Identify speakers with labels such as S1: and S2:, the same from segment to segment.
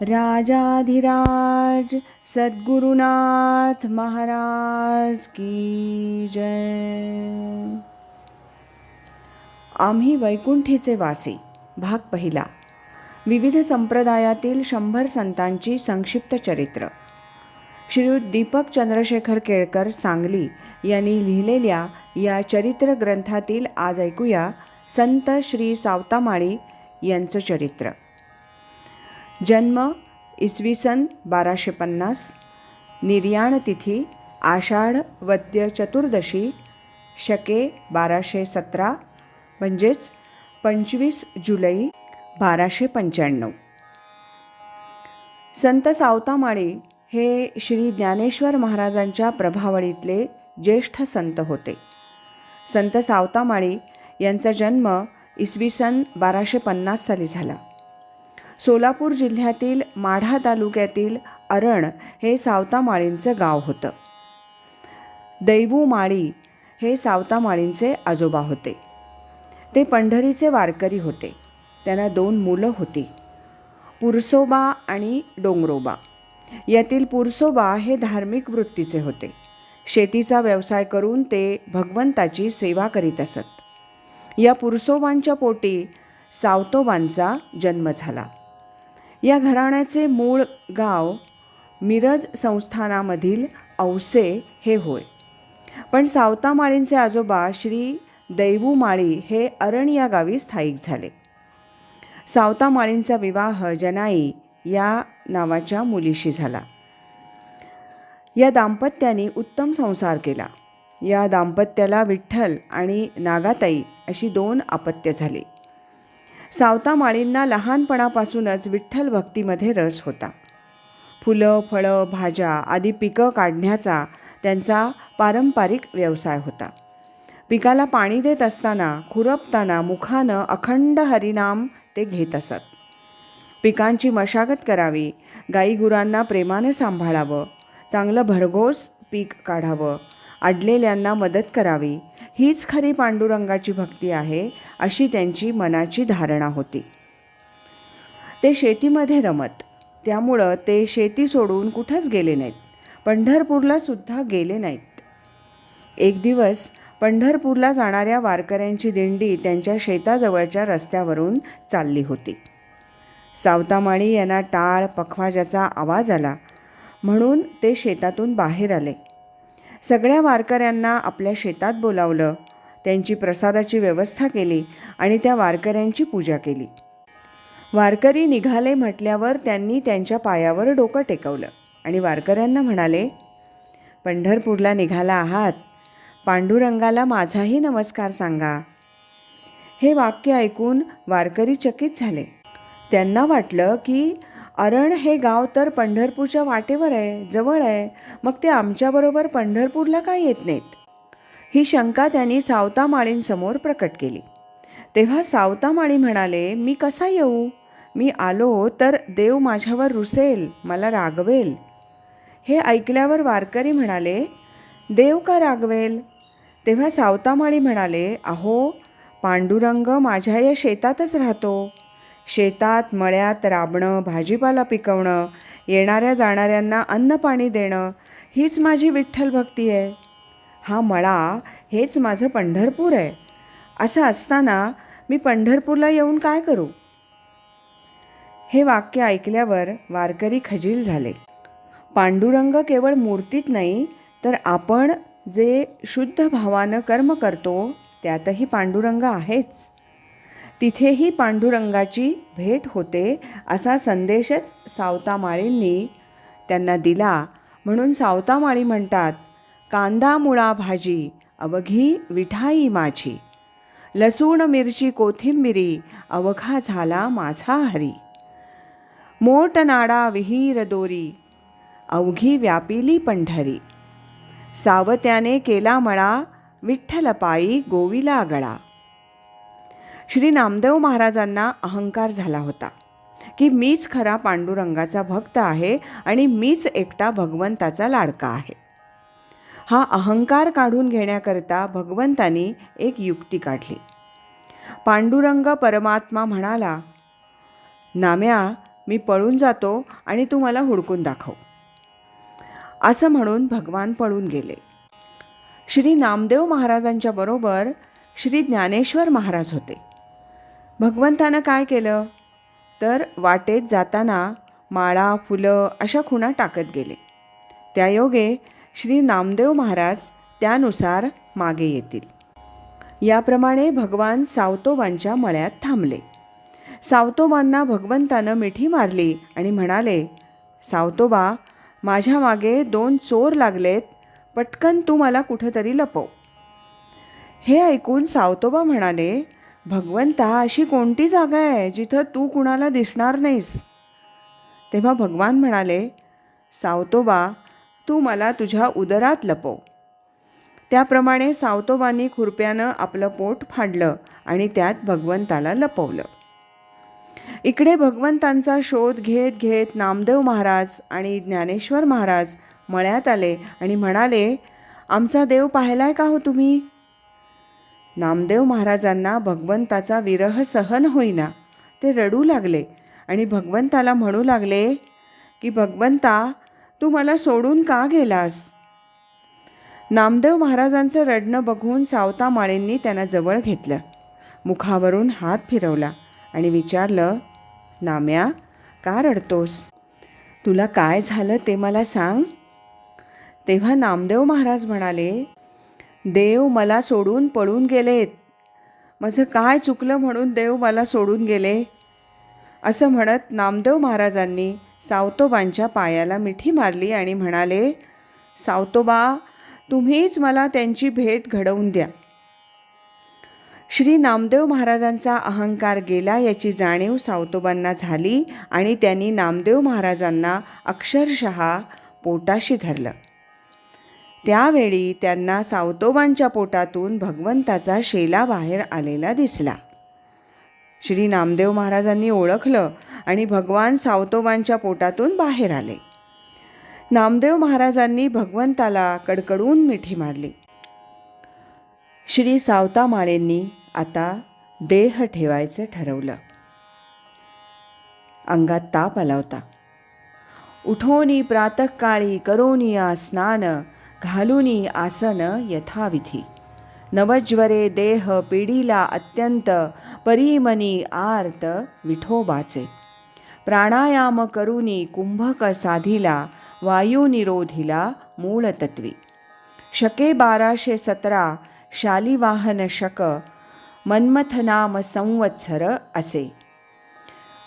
S1: राजाधिराज सद्गुरुनाथ महाराज की जय। आम्ही वैकुंठीचे वासी भाग पहिला. विविध संप्रदायातील शंभर संतांची संक्षिप्त चरित्र. श्रीयुत दीपक चंद्रशेखर केळकर सांगली यांनी लिहिलेल्या या चरित्र ग्रंथातील आज ऐकूया संत श्री सावतामाळी यांचं चरित्र. जन्म इसवी सन बाराशे पन्नास निर्याण तिथी आषाढ वद्य चतुर्दशी शके बाराशे सतरा म्हणजेच पंचवीस जुलै बाराशे पंच्याण्णव संत सावतामाळी हे श्री ज्ञानेश्वर महाराजांच्या प्रभावळीतले ज्येष्ठ संत होते. संत सावतामाळी यांचा जन्म इसवी सन बाराशे पन्नास साली झाला. सोलापूर जिल्ह्यातील माढा तालुक्यातील अरण हे सावतामाळींचं गाव होतं. दैवू माळी हे सावतामाळींचे आजोबा होते. ते पंढरीचे वारकरी होते. त्यांना दोन मुलं होती. पुरसोबा आणि डोंगरोबा. यातील पुरसोबा हे धार्मिक वृत्तीचे होते. शेतीचा व्यवसाय करून ते भगवंताची सेवा करीत असत. या पुरसोबांच्या पोटी सावतोबांचा जन्म झाला. या घराण्याचे मूळ गाव मिरज संस्थानामधील औसे हे होय. पण सावतामाळींचे आजोबा श्री दैवू माळी हे अरण या गावी स्थायिक झाले. सावतामाळींचा विवाह जनाई या नावाच्या मुलीशी झाला. या दाम्पत्याने उत्तम संसार केला. या दाम्पत्याला विठ्ठल आणि नागाताई अशी दोन अपत्य झाली. सावतामाळींना लहानपणापासूनच विठ्ठल भक्तीमध्ये रस होता. फुलं फळं भाज्या आदी पिकं काढण्याचा त्यांचा पारंपरिक व्यवसाय होता. पिकाला पाणी देत असताना खुरपताना मुखानं अखंड हरिनाम ते घेत असत. पिकांची मशागत करावी गाईगुरांना प्रेमानं सांभाळावं चांगलं भरघोस पीक काढावं अडलेल्यांना मदत करावी हीच खरी पांडुरंगाची भक्ती आहे अशी त्यांची मनाची धारणा होती. ते शेतीमध्ये रमत. त्यामुळं ते शेती सोडून कुठंच गेले नाहीत. पंढरपूरला सुद्धा गेले नाहीत. एक दिवस पंढरपूरला जाणाऱ्या वारकऱ्यांची दिंडी त्यांच्या शेताजवळच्या रस्त्यावरून चालली होती. सावतामाळी यांना टाळ पखवाजाचा आवाज आला. म्हणून ते शेतातून बाहेर आले. सगळ्या वारकऱ्यांना आपल्या शेतात बोलावलं. त्यांची प्रसादाची व्यवस्था केली आणि त्या वारकऱ्यांची पूजा केली. वारकरी निघाले म्हटल्यावर त्यांनी त्यांच्या पायावर डोकं टेकवलं आणि वारकऱ्यांना म्हणाले पंढरपूरला निघाला आहात. पांडुरंगाला माझाही नमस्कार सांगा. हे वाक्य ऐकून वारकरी चकित झाले. त्यांना वाटलं की अरण हे गाव तर पंढरपूरच्या वाटेवर आहे जवळ आहे. मग ते आमच्याबरोबर पंढरपूरला काय येत नाहीत? ही शंका त्यांनी सावतामाळींसमोर प्रकट केली. तेव्हा सावतामाळी म्हणाले मी कसा येऊ? मी आलो तर देव माझ्यावर रुसेल मला रागवेल. हे ऐकल्यावर वारकरी म्हणाले देव का रागवेल? तेव्हा सावतामाळी म्हणाले अहो पांडुरंग माझ्या या शेतातच राहतो. शेतात मळ्यात राबणं भाजीपाला पिकवणं येणाऱ्या जाणाऱ्यांना अन्न पाणी देणं हीच माझी विठ्ठल भक्ती आहे. हा मळा हेच माझं पंढरपूर आहे. असं असताना मी पंढरपूरला येऊन काय करू? हे वाक्य ऐकल्यावर वारकरी खजील झाले. पांडुरंग केवळ मूर्तीत नाही तर आपण जे शुद्ध भावानं कर्म करतो त्यातही पांडुरंग आहेच. तिथेही पांडुरंगाची भेट होते असा संदेशच सावतामाळींनी त्यांना दिला. म्हणून सावतामाळी म्हणतात कांदा मुळा भाजी अवघी विठाई माझी. लसूण मिरची कोथिंबिरी अवघा झाला माझा हरी. मोट नाडा विहीर दोरी अवघी व्यापिली पंढरी. सावत्याने केला मळा विठ्ठलपायी गोविला गळा. श्री नामदेव महाराजांना अहंकार झाला होता. की मीच खरा पांडुरंगाचा भक्त आहे आणि मीच एकटा भगवंताचा लाडका आहे. हा अहंकार काढून घेण्याकरता भगवंतानी एक युक्ती काढली. पांडुरंग परमात्मा म्हणाला नाम्या मी पळून जातो आणि तू मला हुडकून दाखव. असं म्हणून भगवान पळून गेले. श्री नामदेव महाराजांच्या बरोबर श्री ज्ञानेश्वर महाराज होते. भगवंतानं काय केलं? तर वाटेत जाताना माळा फुलं अशा खुणा टाकत गेले. त्यायोगे श्री नामदेव महाराज त्यानुसार मागे येतील. याप्रमाणे भगवान सावतोबांच्या मळ्यात थांबले. सावतोबांना भगवंतानं मिठी मारली आणि म्हणाले सावतोबा माझ्या मागे दोन चोर लागलेत. पटकन तू मला कुठंतरी लपव. हे ऐकून सावतोबा म्हणाले भगवंता अशी कोणती जागा आहे जिथं तू कुणाला दिसणार नाहीस? तेव्हा भगवान म्हणाले सावतोबा तू मला तुझ्या उदरात लपव. त्याप्रमाणे सावतोबांनी खुरप्यानं आपलं पोट फाडलं आणि त्यात भगवंताला लपवलं. इकडे भगवंतांचा शोध घेत घेत नामदेव महाराज आणि ज्ञानेश्वर महाराज मळ्यात आले आणि म्हणाले आमचा देव पाहिलाय का हो तुम्ही? नामदेव महाराजांना भगवंताचा विरह सहन होईना. ते रडू लागले आणि भगवंताला म्हणू लागले की भगवंता तू मला सोडून का गेलास? नामदेव महाराजांचं रडणं बघून सावता माळेंनी त्यांना जवळ घेतलं. मुखावरून हात फिरवला आणि विचारलं नाम्या का रडतोस? तुला काय झालं ते मला सांग. तेव्हा नामदेव महाराज म्हणाले देव मला सोडून पळून गेलेत. माझं काय चुकलं म्हणून देव मला सोडून गेले? असं म्हणत नामदेव महाराजांनी सावतोबांच्या पायाला मिठी मारली आणि म्हणाले सावतोबा तुम्हीच मला त्यांची भेट घडवून द्या. श्री नामदेव महाराजांचा अहंकार गेला याची जाणीव सावतोबांना झाली आणि त्यांनी नामदेव महाराजांना अक्षरशः पोटाशी धरलं. त्यावेळी त्यांना सावतोबांच्या पोटातून भगवंताचा शेला बाहेर आलेला दिसला. श्री नामदेव महाराजांनी ओळखलं आणि भगवान सावतोबांच्या पोटातून बाहेर आले. नामदेव महाराजांनी भगवंताला कडकडून मिठी मारली. श्री सावता माळेंनी आता देह ठेवायचं ठरवलं. अंगात ताप आला होता. उठोनी प्रातःकाळी करोनिया स्नान घालुनी आसन यथाविधी. नवज्वरे देह पिढीला अत्यंत परीमनी आर्त विठोबाचे. प्राणायाम करुनी कुंभक साधिला वायुनिरोधिला मूळतत्वी शके बाराशे सतरा शालिवाहन शक मन्मथनाम संवत्सर असे.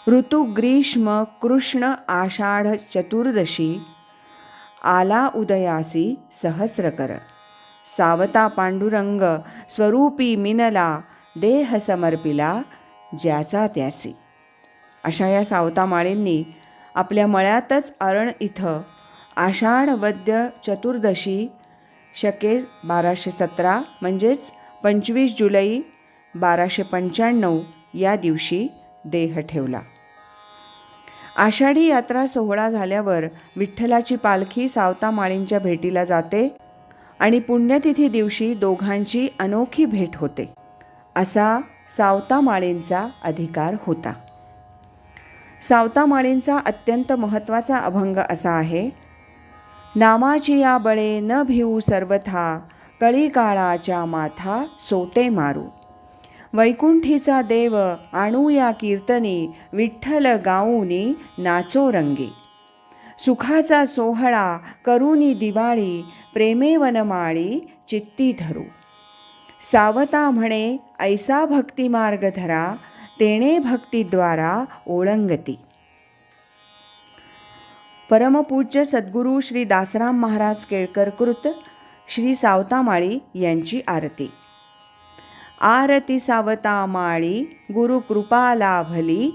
S1: ऋतुग्रीष्म कृष्ण आषाढ चतुर्दशी आला उदयासी सहस्रकर. सावता पांडुरंग स्वरूपी मिनला देह समर्पिला ज्याचा त्यासी. अशा या सावता माळींनी आपल्या मळ्यातच अरण इथं आषाढ वद्य चतुर्दशी शके बाराशे सतरा म्हणजेच पंचवीस जुलै बाराशे पंच्याण्णव या दिवशी देह ठेवला. आषाढी यात्रा सोहळा झाल्यावर विठ्ठलाची पालखी सावता माळींच्या भेटीला जाते आणि पुण्यतिथी दिवशी दोघांची अनोखी भेट होते. असा सावता माळींचा अधिकार होता. सावता माळींचा अत्यंत महत्त्वाचा अभंग असा आहे नामाची या बळे न भिऊ सर्वथा कळी काळाच्या माथा सोटे मारू. वैकुंठीचा देव आणू या कीर्तनी विठ्ठल गाऊनी नाचो रंगी सुखाचा सोहळा करुनी दिवाळी प्रेमे वनमाळी चित्ती धरू सावता म्हणे ऐसा भक्ती मार्ग धरा तेणे भक्तीद्वारा ओळंगती परमपूज्य सद्गुरू श्री दासराम महाराज केळकर कृत श्री सावतामाळी यांची आरती आरती सावता माळी गुरुकृपा लाभली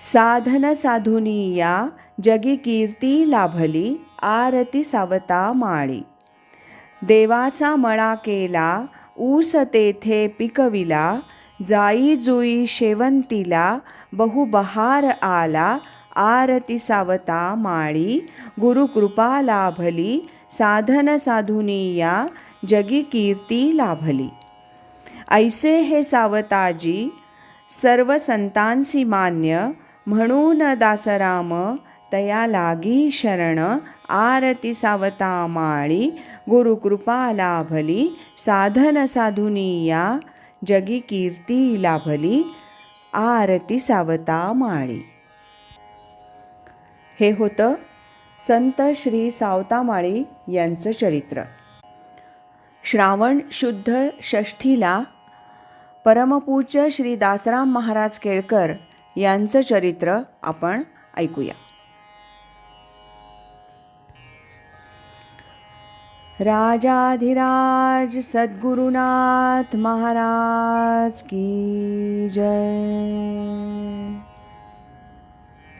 S1: साधन साधुनी या जगी कीर्ती लाभली आरती सावता माळी देवाचा मळा केला ऊस तेथे पिकविला जाई जुई शेवंतीला बहुबहार आला आरती सावता माळी गुरुकृपा लाभली साधन साधुनी या जगी कीर्ती लाभली. ऐसे हे सावताजी सर्व संतांसी मान्य म्हणून दासराम तया लागी शरण आरती सावता माळी गुरुकृपा लाभली साधन साधुनिया जगी कीर्ती लाभली आरती सावता माळी हे होतं संत श्री सावतामाळी यांचं चरित्र. श्रावण शुद्ध षष्ठीला परमपूज्य श्री दासराम महाराज केळकर यांचं चरित्र आपण ऐकूया. राजाधिराज सद्गुरुनाथ महाराज की जय.